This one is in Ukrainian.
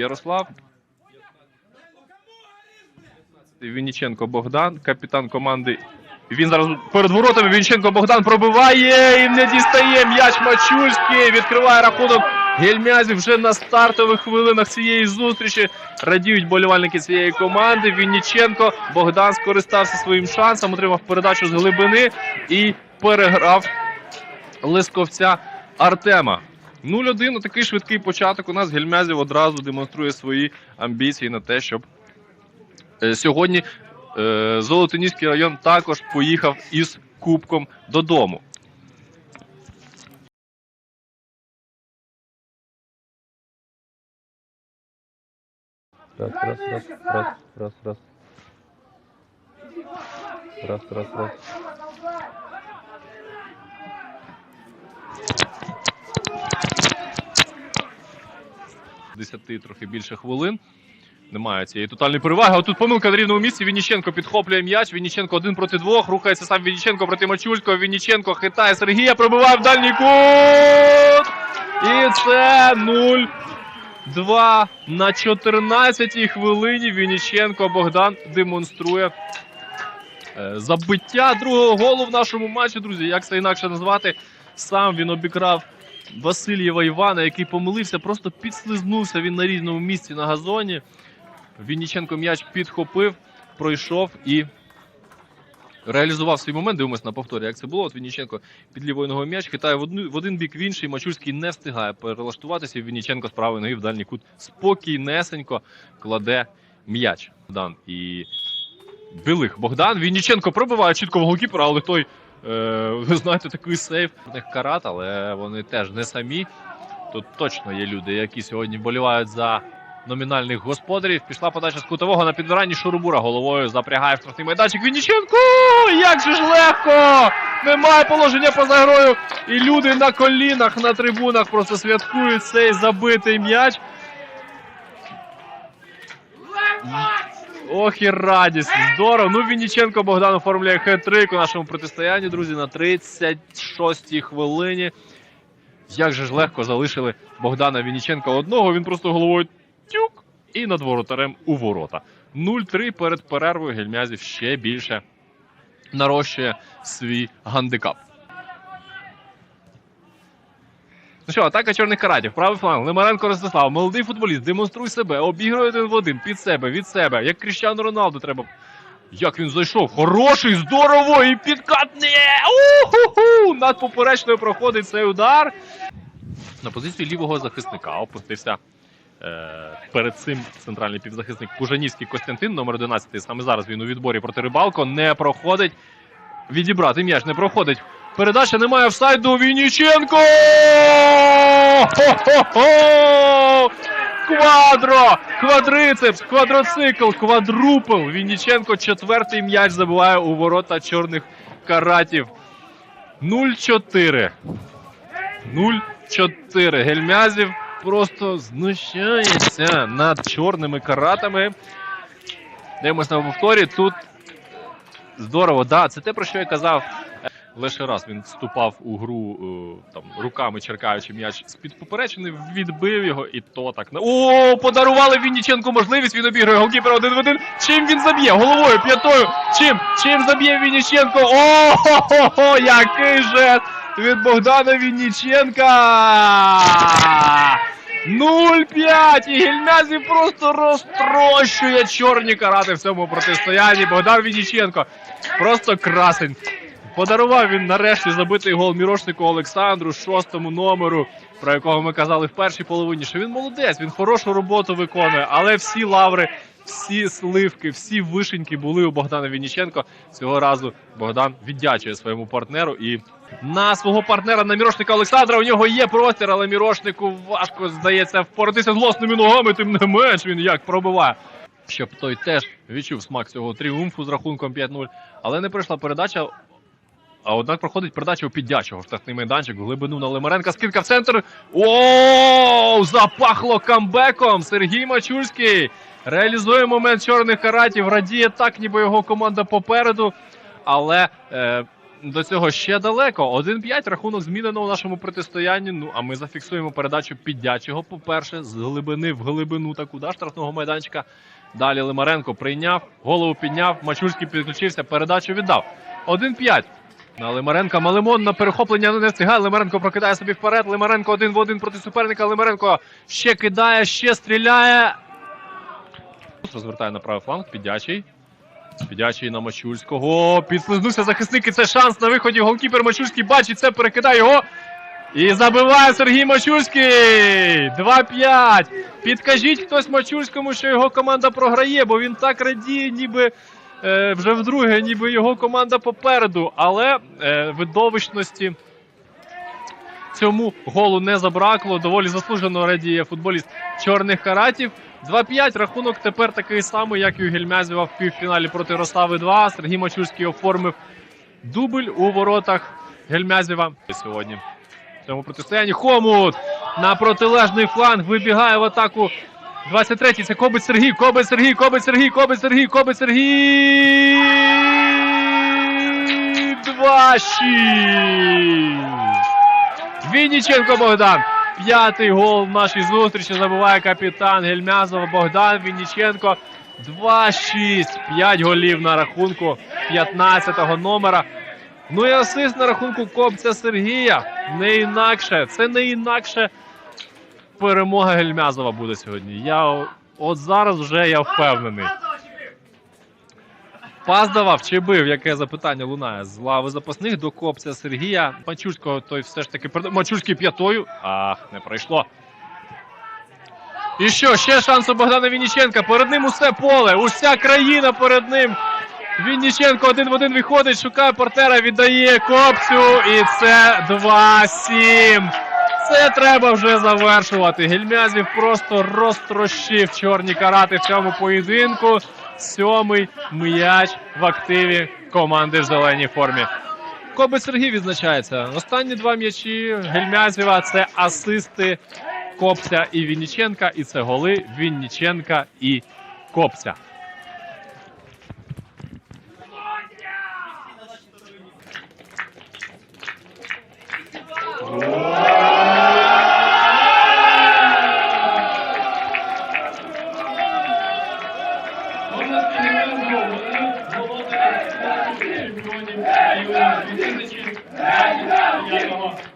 Ярослав. Вінніченко Богдан, капітан команди. Він зараз перед воротами. Вінніченко Богдан пробиває і не дістає м'яч Мачульський. Відкриває рахунок Гельмязів вже на стартових хвилинах цієї зустрічі. Радіють болівальники цієї команди. Вінніченко Богдан скористався своїм шансом, отримав передачу з глибини і переграв Лисковця Артема. 0-1, такий швидкий початок. У нас Гельмязів одразу демонструє свої амбіції на те, щоб е, сьогодні е, Золотоніський район також поїхав із кубком додому. Раз, раз, раз, раз, раз, раз. Раз, раз, раз. Десяти трохи більше хвилин. Немає цієї тотальної переваги. А тут помилка на рівному місці. Вінніченко підхоплює м'яч. Вінніченко один проти двох. Рухається сам Вінніченко проти Мачульського. Вінніченко хитає Сергія, пробиває в дальній кут. І це 0-2 на 14-й хвилині. Вінніченко Богдан демонструє е, забиття другого голу в нашому матчі. Друзі, як це інакше назвати? Сам він обікрав Васильєва Івана, який помилився, просто підслизнувся він на рівному місці на газоні. Вінніченко м'яч підхопив, пройшов і реалізував свій момент. Дивимось на повторі, як це було. От Вінніченко під лівою ногою м'яч хитає в, одну, в один бік, в інший. Мачульський не встигає перелаштуватися. Вінніченко з правої ноги в дальній кут спокійнесенько кладе м'яч. Богдан і Білих Богдан. Вінніченко пробиває чітко в голкіпера, але той. Е, ви знаєте, такий сейф у них карат, але вони теж не самі. Тут точно є люди, які сьогодні вболівають за номінальних господарів. Пішла подача з кутового на підбиранні Шурубура головою запрягає в штрафний майданчик. Вінніченко! Як же ж легко! Немає положення поза грою. І люди на колінах на трибунах просто святкують цей забитий м'яч. Ох і радість! Здорово! Ну Вінніченко Богдан оформляє хет-трик у нашому протистоянні, друзі, на 36-й хвилині. Як же ж легко залишили Богдана Вінніченка одного. Він просто головою тюк і над воротарем у ворота. 0-3 перед перервою Гельмязів ще більше нарощує свій гандикап. Ну що, атака чорних каратів. Правий фланг. Лимаренко Ростислав. Молодий футболіст. Демонструй себе. Обігрує один в один. Під себе, від себе. Як Кріщану Роналду треба. Як він зайшов? Хороший, здорово! І підкатне! Уху! Над поперечною проходить цей удар. На позицію лівого захисника опустився е, перед цим центральний півзахисник Кужанівський Костянтин, номер 11. Саме зараз він у відборі проти рибалко. Не проходить. Відібрати м'яч не проходить. Передача немає офсайду. Вінніченко! Хо-хо-хо! Квадро! Квадрицепс, квадроцикл, квадрупл. Вінніченко четвертий м'яч забиває у ворота чорних каратів. 0-4. 0-4. Гельмязів просто знущається над чорними каратами. Дивимось на повторі. Тут здорово, да, це те, про що я казав. Лише раз він вступав у гру е, там руками черкаючи м'яч з-під поперечини, відбив його, і то так. на- О, подарували Вінніченку можливість. Він обігрує голкіпера один в один. Чим він заб'є? Головою, п'ятою. Чим? Чим заб'є Вінніченко? О, який жест від Богдана Вінніченка! 0-5! І Гельмязів просто розтрощує чорні карати в цьому протистоянні. Богдан Вінніченко. Просто красень. Подарував він нарешті забитий гол мірошнику Олександру, шостому номеру, про якого ми казали в першій половині, що він молодець, він хорошу роботу виконує, але всі лаври, всі сливки, всі вишеньки були у Богдана Вінніченко. Цього разу Богдан віддячує своєму партнеру і на свого партнера на мірошника Олександра. У нього є простір, але мірошнику важко здається впоратися з власними ногами. Тим не менш він як пробиває. Щоб той теж відчув смак цього тріумфу з рахунком 5-0. Але не прийшла передача. А однак проходить передача у піддячого штрафний майданчик, в глибину на Лимаренка, скидка в центр. О, запахло камбеком! Сергій Мачульський реалізує момент чорних каратів, радіє так, ніби його команда попереду. Але е, до цього ще далеко. 1-5 рахунок змінено у нашому протистоянні. Ну а ми зафіксуємо передачу піддячого. По-перше, з глибини в глибину таку да, штрафного майданчика. Далі Лимаренко прийняв, голову підняв, Мачульський підключився, передачу віддав. 1-5. На Лимаренка Малимон на перехоплення не встигає. Лимаренко прокидає собі вперед. Лимаренко один в один проти суперника. Лимаренко ще кидає, ще стріляє. Розвертає на правий фланг. Підячий. Підячий на Мачульського. Підслизнувся захисник. І це шанс на виході. Голкіпер Мачульський бачить це, перекидає його. І забиває Сергій Мачульський. 2-5. Підкажіть хтось Мачульському, що його команда програє, бо він так радіє, ніби е, вже вдруге, ніби його команда попереду. Але е, видовищності цьому голу не забракло. Доволі заслужено радіє футболіст чорних каратів. 2-5. Рахунок тепер такий самий, як і у Гельмязєва в півфіналі проти Рослави 2. Сергій Мачульський оформив дубль у воротах Гельмязєва сьогодні. В цьому протистоянні Хомут на протилежний фланг вибігає в атаку. 23-й це Кобець Сергій, Кобець Сергій, Кобець Сергій, Кобець Сергій, Кобець Сергій. 2-6. Вінніченко Богдан. П'ятий гол в нашій зустрічі забиває капітан Гельмязов Богдан Вінніченко. 2-6. 5 голів на рахунку 15-го номера. Ну і асист на рахунку Копця Сергія. Не інакше. Це не інакше перемога Гельмязова буде сьогодні. Я от зараз вже я впевнений. Пас давав чи бив, яке запитання лунає з лави запасних до копця Сергія. Мачульського той все ж таки Мачульський п'ятою. Ах, не пройшло. І що, ще шанс у Богдана Вінніченка. Перед ним усе поле, уся країна перед ним. Вінніченко один в один виходить, шукає партнера, віддає копцю. І це 2-7. Це треба вже завершувати. Гельмязів просто розтрощив чорні карати в цьому поєдинку. Сьомий м'яч в активі команди в зеленій формі. Кобець Сергій відзначається. Останні два м'ячі Гельмязєва це асисти Копця і Вінніченка. І це голи Вінніченка і Копця. Thank you.